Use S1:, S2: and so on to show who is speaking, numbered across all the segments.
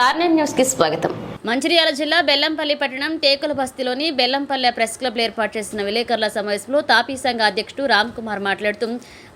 S1: కార్నెట్ న్యూస్కి స్వాగతం.
S2: మంచిర్యాల జిల్లా బెల్లంపల్లి పట్టణం టేకుల బస్తీలోని బెల్లంపల్లె ప్రెస్ క్లబ్ ఏర్పాటు చేసిన విలేకరుల సమావేశంలో తాపీ సంఘ అధ్యక్షుడు రామ్ కుమార్ మాట్లాడుతూ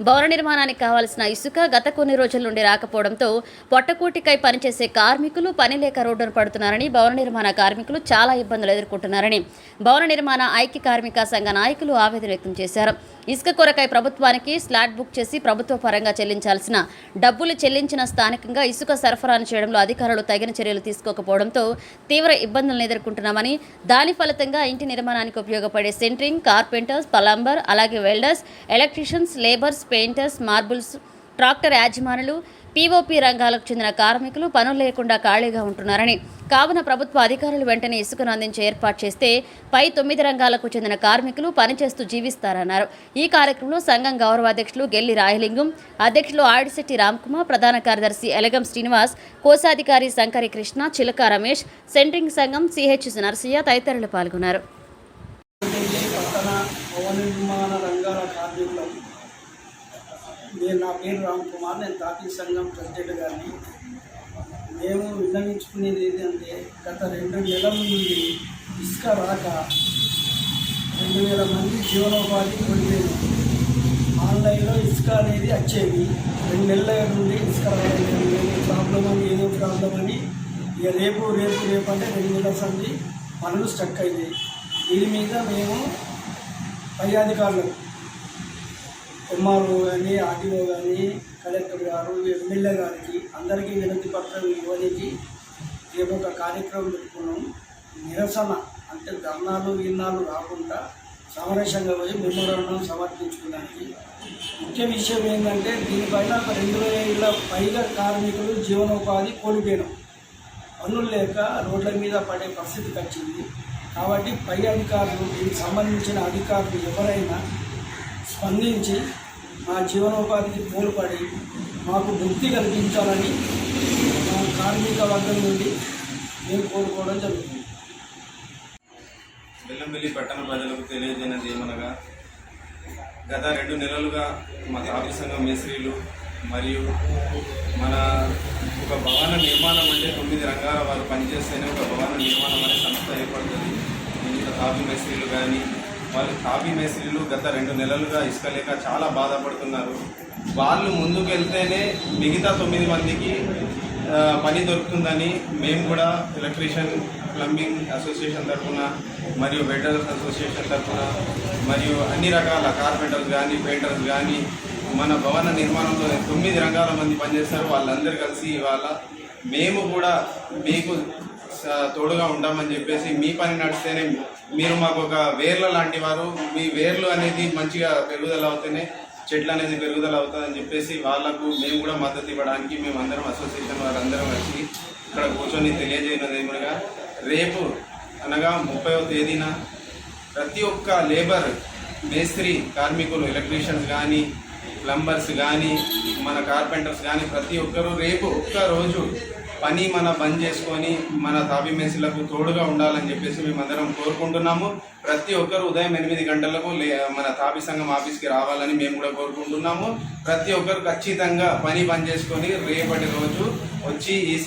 S2: భవన నిర్మాణానికి కావాల్సిన ఇసుక గత కొన్ని రోజుల నుండి రాకపోవడంతో పొట్టకూటికై పనిచేసే కార్మికులు పని లేక రోడ్డును పడుతున్నారని భవన నిర్మాణ కార్మికులు చాలా ఇబ్బందులు ఎదుర్కొంటున్నారని భవన నిర్మాణ ఐక్య కార్మిక సంఘ నాయకులు ఆవేదన వ్యక్తం చేశారు. ఇసుక కొరకై ప్రభుత్వానికి స్లాట్ బుక్ చేసి ప్రభుత్వ పరంగా చెల్లించాల్సిన డబ్బులు చెల్లించిన స్థానికంగా ఇసుక సరఫరాను చేయడంలో అధికారులు తగిన చర్యలు తీసుకోకపోవడంతో తీవ్ర ఇబ్బందులను ఎదుర్కొంటున్నామని దాని ఫలితంగా ఇంటి నిర్మాణానికి ఉపయోగపడే సెంట్రింగ్ కార్పెంటర్స్ పలంబర్ అలాగే welders electricians labours painters marbles tractor యాజమానులు POP రంగాలకు చెందిన కార్మికులు పనులు లేకుండా ఖాళీగా ఉంటున్నారని. కావున ప్రభుత్వ అధికారులు వెంటనే ఇసుకను అందించే ఏర్పాటు చేస్తే పై తొమ్మిది రంగాలకు చెందిన కార్మికులు పనిచేస్తూ జీవిస్తారన్నారు. ఈ కార్యక్రమంలో సంఘం గౌరవ అధ్యక్షులు గెల్లి రాయలింగం అధ్యక్షులు ఆడిశెట్టి రామ్కుమార్ ప్రధాన కార్యదర్శి ఎలగం శ్రీనివాస్ కోశాధికారి శంకరి కృష్ణ చిలక రమేష్ సెంట్రింగ్ సంఘం సిహెచ్ నరసయ్య తదితరులు పాల్గొన్నారు
S3: ఢిల్లీ పట్టణ భవన నిర్మాణ రంగాల కార్మికులం నేను నా పేరు రామ్ కుమార్ నేను తాపీ సంఘం ప్రెసిడెంట్ గారిని. మేము విన్నవించుకునేది ఏంటంటే గత రెండు నెలల నుండి ఇసుక రాక రెండు వేల మంది జీవనోపాధి పొందేది ఆన్లైన్లో ఇసుక అనేది వచ్చేది. రెండు నెలల నుండి ఇసుక రావడం ప్రాబ్లం అని ఏదో ప్రాబ్లం అని ఇక రేపు రేపు రేపు అంటే రెండు నెలల సంది పనులు స్టక్ అయ్యాయి దీని మీద మేము పై అధికారులు ఎంఆర్ఓ కానీ ఆర్టీఓ కానీ కలెక్టర్ గారు ఎమ్మెల్యే గారికి అందరికీ వినతి పత్రం ఇవ్వడానికి మేము ఒక కార్యక్రమం పెట్టుకున్నాం. నిరసన అంటే ధర్నాలు విన్నాలు రాకుండా సమరసంగా పోయి మెమోరాండం సమర్పించుకోవడానికి. ముఖ్య విషయం ఏంటంటే దీనిపైన ఒక రెండు వేల పైగా కార్మికులు జీవనోపాధి కోల్పోయినాం. పనులు లేక రోడ్ల మీద పడే పరిస్థితికి వచ్చింది. కాబట్టి పై అధికారులు దీనికి సంబంధించిన అధికారులు ఎవరైనా స్పందించి మా జీవనోపాధికి తోడ్పడి మాకు ముక్తి కల్పించాలని మా కార్మిక వర్గం నుండి మేము కోరుకోవడం జరుగుతుంది.
S4: బెల్లంపల్లి పట్టణ ప్రజలకు తెలియజేయనది ఏమనగా గత రెండు నెలలుగా మా తాపీ సంఘం మేస్త్రీలు మరియు మన ఒక భవన నిర్మాణం అంటే తొమ్మిది రంగాల వారు పనిచేస్తేనే ఒక భవన నిర్మాణం అనే సంస్థ ఏర్పడుతుంది. ఇందులో మేస్త్రీలు కానీ వాళ్ళు కాఫీ మేస్త్రీలు గత రెండు నెలలుగా ఇసుక లేక చాలా బాధపడుతున్నారు. వాళ్ళు ముందుకు వెళ్తేనే మిగతా తొమ్మిది మందికి పని దొరుకుతుందని మేము కూడా ఎలక్ట్రీషియన్ ప్లంబింగ్ అసోసియేషన్ తరఫున మరియు వెల్డర్స్ అసోసియేషన్ తరఫున మరియు అన్ని రకాల కార్పెంటర్స్ కానీ పెయింటర్స్ కానీ మన భవన నిర్మాణంలో తొమ్మిది రంగాల మంది పనిచేస్తారు. వాళ్ళందరూ కలిసి ఇవాళ మేము కూడా మీకు తోడుగా ఉంటామని చెప్పేసి మీ పని నడిస్తేనే మీరు మాకు ఒక వేర్ల లాంటి వారు. మీ వేర్లు అనేది మంచిగా పెరుగుదల అవుతేనే చెట్లు అనేది పెరుగుదల అవుతుందని చెప్పేసి వాళ్ళకు మేము కూడా మద్దతు ఇవ్వడానికి మేము అందరం అసోసియేషన్ వారందరం వచ్చి ఇక్కడ కూర్చొని తెలియజేయడం ఏమనగా రేపు అనగా ముప్పైవ తేదీన ప్రతి ఒక్క లేబర్ మేస్త్రి కార్మికులు ఎలక్ట్రీషియన్స్ కానీ ప్లంబర్స్ కానీ మన కార్పెంటర్స్ కానీ ప్రతి ఒక్కరూ రేపు ఒక్క రోజు పని మన బంద్ చేసుకొని మన తాబి మేస్త్రీలకు తోడుగా ఉండాలని చెప్పేసి మేమందరం కోరుకుంటున్నాము. ప్రతి ఒక్కరు ఉదయం ఎనిమిది గంటలకు లే మన తాబి సంఘం ఆఫీస్కి రావాలని మేము కూడా కోరుకుంటున్నాము. ప్రతి ఒక్కరు ఖచ్చితంగా పని బంద్ చేసుకొని రేపటి రోజు వచ్చి ఈ